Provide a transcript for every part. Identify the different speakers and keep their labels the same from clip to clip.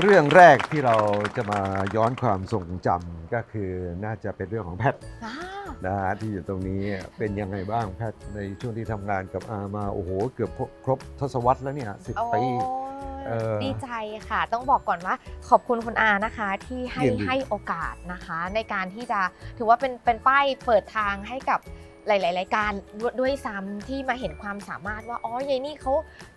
Speaker 1: เรื่องแรกที่เราจะมาย้อนความทรงจำก็คือน่าจะเป็นเรื่องของแพท
Speaker 2: อ่า
Speaker 1: นะฮะที่อยู่ตรงนี้เป็นยังไงบ้างแพทในช่วงที่ทำงานกับอามาโอ้โห เกือบครบทศวรรษแล้วเนี่ยสิบ
Speaker 2: โอ้
Speaker 1: ปี เออ
Speaker 2: ดีใจค่ะ ต้องบอกก่อนว่าขอบคุณคุณอานะคะที่ให้
Speaker 1: ยินดี
Speaker 2: ให้โอกาสนะคะ ในการที่จะถือว่าเป็นเป็นป้ายเปิดทางให้กับ หลาย ๆ รายการด้วยซ้ำที่มาเห็นความสามารถว่าอ๋อยายนี่เขา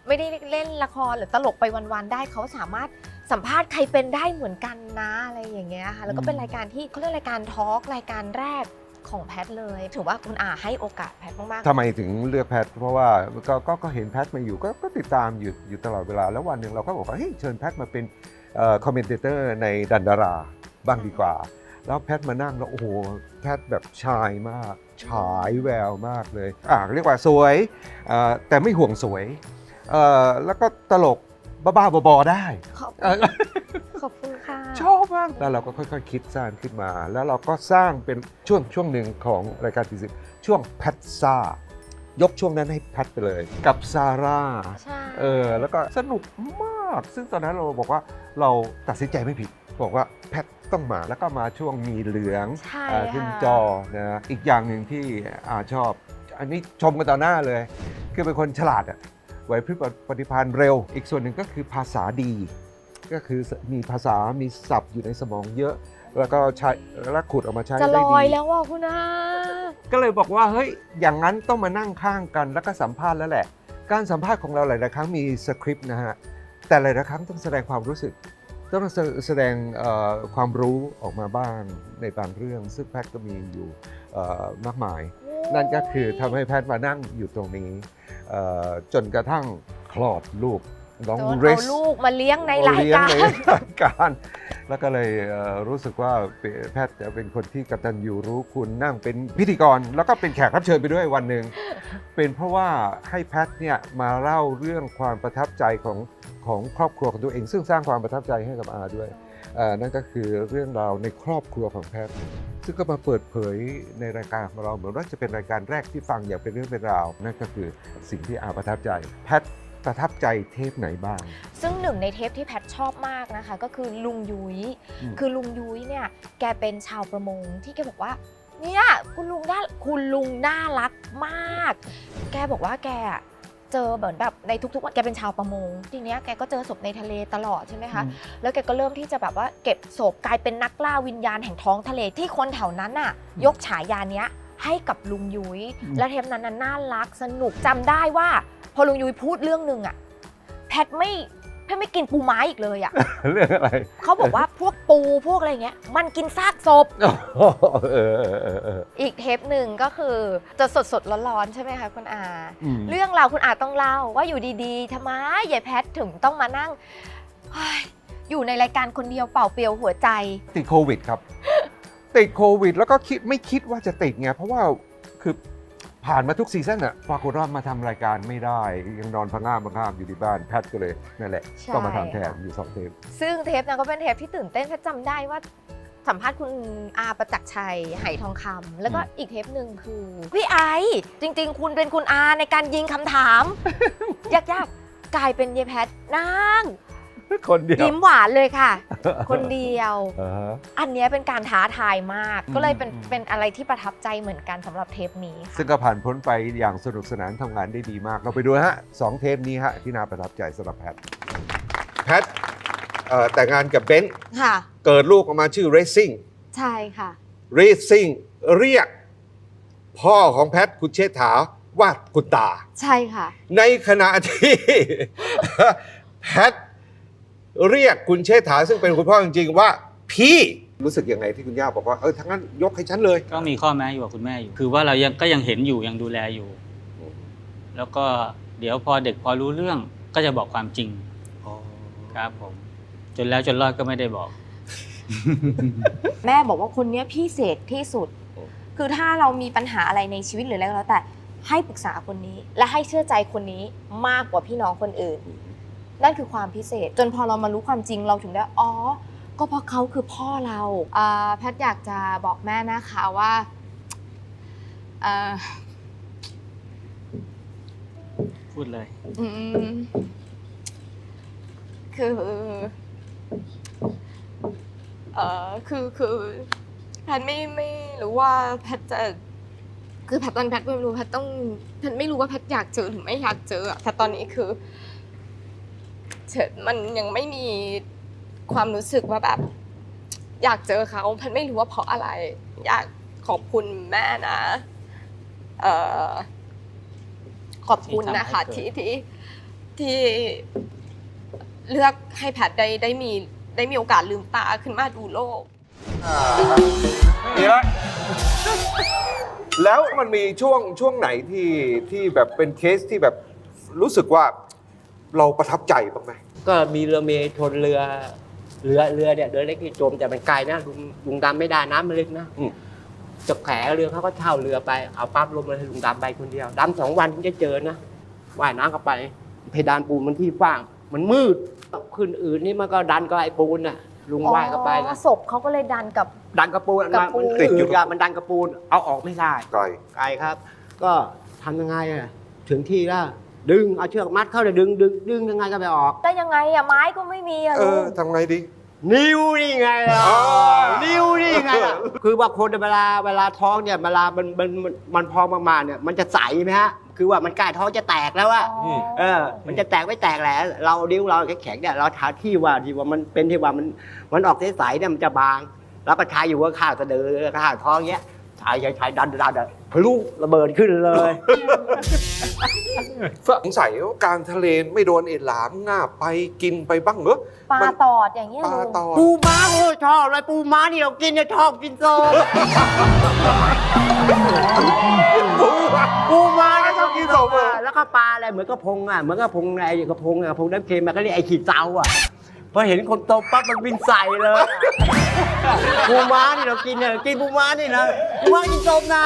Speaker 2: ไม่ได้เล่นละครหรือตลกไปวัน ๆ ได้เขาสามารถสัมภาษณ์ใครเป็นได้เหมือนกันนะอะไรอย่างเงี้ยค่ะแล้วก็เป็นรายการที่เขาเรียกรายการทอล์กรายการแรกของแพทเลย ถือว่าคุณอาให้โอกาสแพทมากๆ
Speaker 1: ทำไมถึงเลือกแพท เพราะว่าก็ก็ก็เห็นแพทมาอยู่ก็ก็ติดตามอยู่อยู่ตลอดเวลาแล้ววันหนึ่งเราก็บอกว่าเฮ้ยเชิญแพทมาเป็นคอมเมนเตอร์ในดันดาราบ้างดีกว่า แล้วแพทมานั่งแล้วโอ้โหแพทแบบชายมาก ฉายแววมากเลยอ่าเรียกว่าสวยอ่าแต่ไม่ห่วงสวยเอ่อแล้วก็ตลกบ้าๆบอๆได้
Speaker 2: ๆขอบ
Speaker 1: เออ
Speaker 2: ขอบคุณค่ะ
Speaker 1: ชอบมากแล้วเราก็ค่อยๆ คิดสร้างขึ้นมา แล้วเราก็สร้างเป็นช่วงช่วงหนึ่งของรายการทีสิบช่วงแพทซ่ายกช่วงนั้นให้แพทไปเลย กับซาร่า
Speaker 2: ใช่
Speaker 1: เออแล้วก็สนุกมาก ซึ่งตอนนั้นเราบอกว่าเราตัดสินใจไม่ผิด บอกว่าแพท ต้องมาแล้วก็มาช่วงมีเหลือง
Speaker 2: ใช่
Speaker 1: อ่าขึ้น
Speaker 2: ค่ะ
Speaker 1: จอนะอีกอย่างหนึ่งที่อาชอบ อันนี้ชมกันต่อหน้าเลย คือเป็นคนฉลาดอะไหวพริบปฏิภาณเร็ว อีกส่วนหนึ่งก็คือภาษาดี ก็คือมีภาษามีศัพท์อยู่ในสมองเยอะ แล้วก็ใช้แล้วขุดออกมาใช้
Speaker 2: จะล
Speaker 1: ได้
Speaker 2: อย
Speaker 1: ดี
Speaker 2: แล้วว่ะคุณอา
Speaker 1: ก็เลยบอกว่าเฮ้ย อย่างนั้นต้องมานั่งข้างกันแล้วก็สัมภาษณ์แล้วแหละ การสัมภาษณ์ของเราหลาย ๆ ครั้งมีสคริปต์นะฮะ แต่หลายๆครั้งต้องแสดงความรู้สึก ต้องแสแสดงเอ่อความรู้ออกมาบ้างในบางเรื่อง ซึ่งแพทย์ก็มีอยู่เอ่อมากมาย นั่นก็คือทำให้แพทย์มานั่งอยู่ตรงนี้เอ่อจนกระทั่งคลอดลูกน้อง
Speaker 2: โดน
Speaker 1: เร
Speaker 2: เอา
Speaker 1: ส
Speaker 2: ลูกมาเลี้ยงในราย
Speaker 1: เลี้ยง
Speaker 2: การ
Speaker 1: ในรายการ แล้วก็เลยเอ่อรู้สึกว่าแพทย์จะเป็นคนที่กตัญญูรู้คุณนั่งเป็นพิธีกร แล้วก็เป็นแขกรับเชิญไปด้วยวันหนึ่งเป็นเพราะว่าให้แพทย์เนี่ยมาเล่าเรื่องความประทับใจของ ของครอบครัวของตัวเอง ซึ่งสร้างความประทับใจให้กับอาด้วยเอ่อนั่นก็คือเรื่องราวในครอบครัวของแพทย์ซึ่งก็มาเปิดเผยในรายการของเราเหมือนว่าจะเป็นรายการแรกที่ฟังอย่างเป็นเรื่องเป็นราวนั่นก็คือสิ่งที่อาประทับใจ แพทย์ประทับใจเทปไหนบ้าง
Speaker 2: ซึ่งหนึ่งในเทปที่แพทชอบมากนะคะ ก็คือลุงยุ้ย
Speaker 1: อืม
Speaker 2: คือลุงยุ้ยเนี่ยแกเป็นชาวประมงที่แกบอกว่าเนี่ยคุณลุงน่าคุณลุงน่ารักมาก แกบอกว่าแกอะ เจอเหมือนแบบในทุกๆวันแกเป็นชาวประมงทีเนี้ยแกก็เจอศพในทะเลตลอดใช่ไหมคะแล้วแกก็เริ่มที่จะแบบว่าเก็บศพกลายเป็นนักล่าวิญญาณแห่งท้องทะเลที่คนแถวนั้นน่ะ ยกฉายาเนี้ยให้กับลุงยุ้ย
Speaker 1: อืม
Speaker 2: และเทปนั้นน่ะน่ารักสนุกจำได้ว่า พอลุงยุ้ยพูดเรื่องหนึ่งอะแพทไม่ แพทไม่กินปูม้าอีกเลยอะ
Speaker 1: เรื่องอะไร
Speaker 2: เขาบอกว่าพวกปูพวกอะไรเงี้ย มันกินซากศพ
Speaker 1: เออเออเออเออเออ
Speaker 2: อีกเทปหนึ่งก็คือจะสดสดๆร้อนๆใช่ไหมคะคุณอา
Speaker 1: อืม
Speaker 2: เรื่องราวคุณอาต้องเล่าว่าอยู่ดีๆทำไมยายแพทถึงต้องมานั่งเฮ้ยอยู่ในรายการคนเดียวเป่าเปลี่ยวหัวใจ
Speaker 1: ติดโควิดครับ ติดโควิด แล้วก็คิดไม่คิดว่าจะติดไงเพราะว่าคือ ผ่านมาทุกซีซั่นอะปรากฏว่ามาทำรายการไม่ได้ ยังนอนพังงาบพังงาบอยู่ที่บ้านแพทย์ก็เลยนั่นแหละ
Speaker 2: ใช่
Speaker 1: ต้องมาทำแทนอยู่สองเทป
Speaker 2: ซึ่งเทปนั้นก็เป็นเทปที่ตื่นเต้นแพทจำได้ว่าสัมภาษณ์คุณอาประจักษ์ชัยไหทองคำแล้วก็อีกเทปหนึ่งคือพี่ไอซ์จริง ๆ คุณเป็นคุณอาในการยิงคำถาม ยากๆกลายเป็นยายแพทนั่ง
Speaker 1: คนเดียว
Speaker 2: ยิ้มหวานเลยค่ะ คนเดียว
Speaker 1: อ่าฮะ
Speaker 2: อันเนี้ยเป็นการท้าทายมาก
Speaker 1: อืม
Speaker 2: ก็เลยเป็น
Speaker 1: อืม
Speaker 2: เป็นอะไรที่ประทับใจเหมือนกันสำหรับเทปนี้ค่ะ
Speaker 1: ซึ่งก็ผ่านพ้นไปอย่างสนุกสนานทำงานได้ดีมาก เราไปดูฮะสองเทปนี้ฮะที่น่าประทับใจสำหรับแพทย์แพทย์เอ่อแต่งงานกับเบนซ์
Speaker 2: ค่ะ
Speaker 1: เกิดลูกออกมาชื่อ Racing
Speaker 2: ใช่ค่ะ
Speaker 1: Racing เรียก พ่อของแพทย์คุณเชษฐาว่าคุณตา
Speaker 2: ใช่ค่ะ
Speaker 1: ในขณะที่ แพทย์ เรียกคุณเชษฐาซึ่งเป็นคุณพ่อจริงๆว่า พี่รู้สึกยังไงที่คุณย่าบอกว่าเออทั้งนั้นยกให้ฉันเลย
Speaker 3: ก็มีข้อแม้อยู่กับคุณแม่อยู่ คือว่าเรายังก็ยังเห็นอยู่ยังดูแลอยู่ แล้วก็เดี๋ยวพอเด็กพอรู้เรื่องก็จะบอกความจริงครับผม จนแล้วจนรอดก็ไม่ได้บอก
Speaker 2: แม่บอกว่าคนเนี้ยพิเศษที่สุด คือถ้าเรามีปัญหาอะไรในชีวิตหรืออะไรก็แล้วแต่ให้ปรึกษาคนนี้ และให้เชื่อใจคนนี้มากกว่าพี่น้องคนอื่น นั่นคือความพิเศษ จนพอเรามารู้ความจริงเราถึงได้อ๋อ ก็เพราะเขาคือพ่อเราอ่าแพทย์อยากจะบอกแม่นะคะว่าเอ่อ
Speaker 3: พูดเลย
Speaker 2: อืมคือเออคือคือแพทย์ไม่ไม่รู้ว่าแพทย์จะคือแพทย์ตอนแพทย์ไม่รู้แพทย์ต้องแพทย์ไม่รู้ว่าแพทย์อยากเจอหรือไม่อยากเจออะแต่ตอนนี้คือเฉย มันยังไม่มีความรู้สึกว่าแบบ อยากเจอเขาแพทย์ไม่รู้ว่าเพราะอะไร อยากขอบคุณแม่นะเอ่อขอบคุณนะคะ
Speaker 3: ที่
Speaker 2: ที่
Speaker 3: ทำให้เกิด
Speaker 2: ที่ที่เลือกให้แพทย์ได้ได้มีได้มีโอกาสลืมตาขึ้นมาดูโลก
Speaker 1: ดีละแล้วมันมีช่วงช่วงไหนที่ที่แบบเป็นเคสที่แบบรู้สึกว่า เราประทับใจบ้างไหม
Speaker 4: ก็มีเรือเมย์ชนเรือเรือเรือเนี่ยเรือเล็กที่จมแต่มันไกลนะลุงลุงดำไม่ได้น้ำมันลึกนะ
Speaker 1: อืม
Speaker 4: จะแขเรือเขาก็เช่าเรือไปเอาปั๊บลงมาให้ลุงดำไปคนเดียวดำสองวันถึงจะเจอนะว่ายน้ำเข้าไป เพดานปูนมันที่ฟ้าง มันมืดขึ้นอื่นนี่มันก็ดันก็ไอ้ปูนน่ะลุงว่ายเข้าไป
Speaker 2: อ๋
Speaker 4: นะ
Speaker 2: อศพเขาก็เลยดันกับ
Speaker 4: ดันกระปูน
Speaker 2: กับ
Speaker 4: มัน
Speaker 2: ปูน
Speaker 4: ติดอยู่กับมันดันกระปูนเอาออกไม่ได้
Speaker 1: ไกล
Speaker 4: ไกลครับ ก็ทำยังไงอะถึงที่แล้ว ดึงเอาเชือกมัดเข้าเลยดึงดึงดึงยังไงก็ไปออก
Speaker 2: ได้ยังไงอะไม้ก็ไม่มีอะ
Speaker 1: เอ
Speaker 2: ลุ
Speaker 1: อง ทำไงดี
Speaker 4: นิ้วนี่ไงล่ะ
Speaker 1: อ๋อ
Speaker 4: นิ้วนี่ไงล่ะคือว่าคนเวลาเวลาท้องเนี่ยเวลามันมันมันมันพองมากๆเนี่ยมันจะใสไหมฮะคือว่ามันใกล้ท้องจะแตกแล้วอะ
Speaker 2: อ๋อ
Speaker 4: เออ มันจะแตกไม่แตกแหละเรานิ้วเราแข็งๆเนี่ยเราทาที่ว่าที่ว่ามันเป็นที่ว่ามันมันออกใสๆเนี่ยมันจะบาง แล้วก็ชายอยู่ข้างๆสะดือข้างๆท้องเงี้ยชายชายดันดันดัน พลุระเบิดขึ้นเลย
Speaker 1: สงสัยว่าการทะเลไม่โดนเอ็ดหลามง่าบไปกินไปบ้างเหรอ
Speaker 2: ปลา
Speaker 1: มัน
Speaker 2: ตอดอย่างเงี้ย
Speaker 1: ปลา
Speaker 2: ลุง
Speaker 1: ตอด
Speaker 4: ปูม้าโอ้ชอบเลยปูม้านี่เรากินเนี่ยชอบกินโซมปูม้าเนี่ยชอบกินโซมอะแล้วก็ปลาอะไรเหมือนกระพงอะเหมือนกระพงไอ้กระพงอะกระพงน้ำเค็มมันก็เรียกไอ้ขีดเตาอะพอเห็นคนโตปั๊บมันบินใส่เลยปูม้านี่เรากินเนี่ยกินปูม้านี่นะปูม้ากินโซมนะ